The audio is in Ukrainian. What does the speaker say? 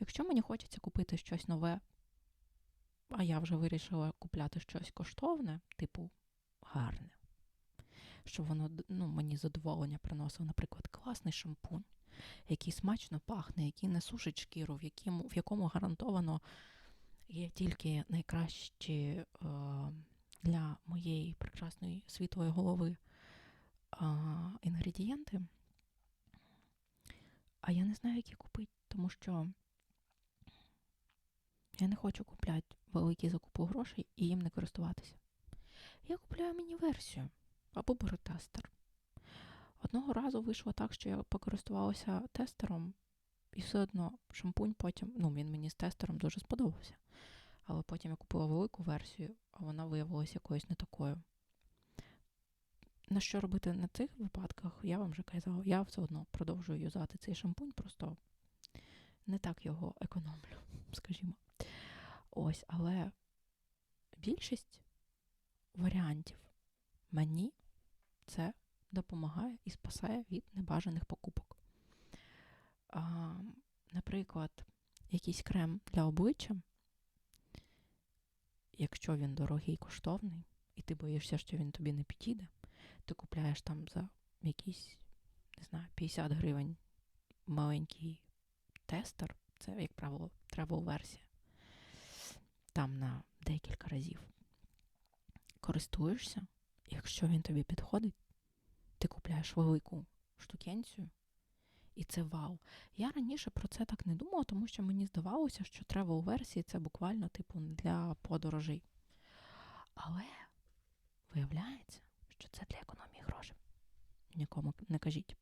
Якщо мені хочеться купити щось нове, а я вже вирішила купляти щось коштовне, типу гарне, щоб воно ну, мені задоволення приносило, наприклад, класний шампунь, який смачно пахне, який не сушить шкіру, в якому, в якому гарантовано є тільки найкращі е, для моєї прекрасної світлої голови е, інгредієнти. А я не знаю, які купити, тому що я не хочу купляти великі закупи грошей і їм не користуватися. Я купляю міні-версію або беру тестер. Одного разу вийшло так, що я покористувалася тестером, і все одно шампунь потім, ну, він мені з тестером дуже сподобався. Але потім я купила велику версію, а вона виявилася якоюсь не такою. На що робити на цих випадках, я вам вже казала, я все одно продовжую юзати цей шампунь, просто не так його економлю, скажімо. Ось, але більшість варіантів мені це допомагає і спасає від небажаних покупок. А, наприклад, якийсь крем для обличчя, якщо він дорогий і коштовний, і ти боїшся, що він тобі не підійде, ти купляєш там за якісь, не знаю, 50 гривень маленький тестер, це, як правило, travel версія там на декілька разів. Користуєшся, якщо він тобі підходить, ти купляєш велику штукенцію, і це вау. Я раніше про це так не думала, тому що мені здавалося, що travel версії це буквально типу для подорожей. Але виявляється, що це для економії грошей. Нікому не кажіть.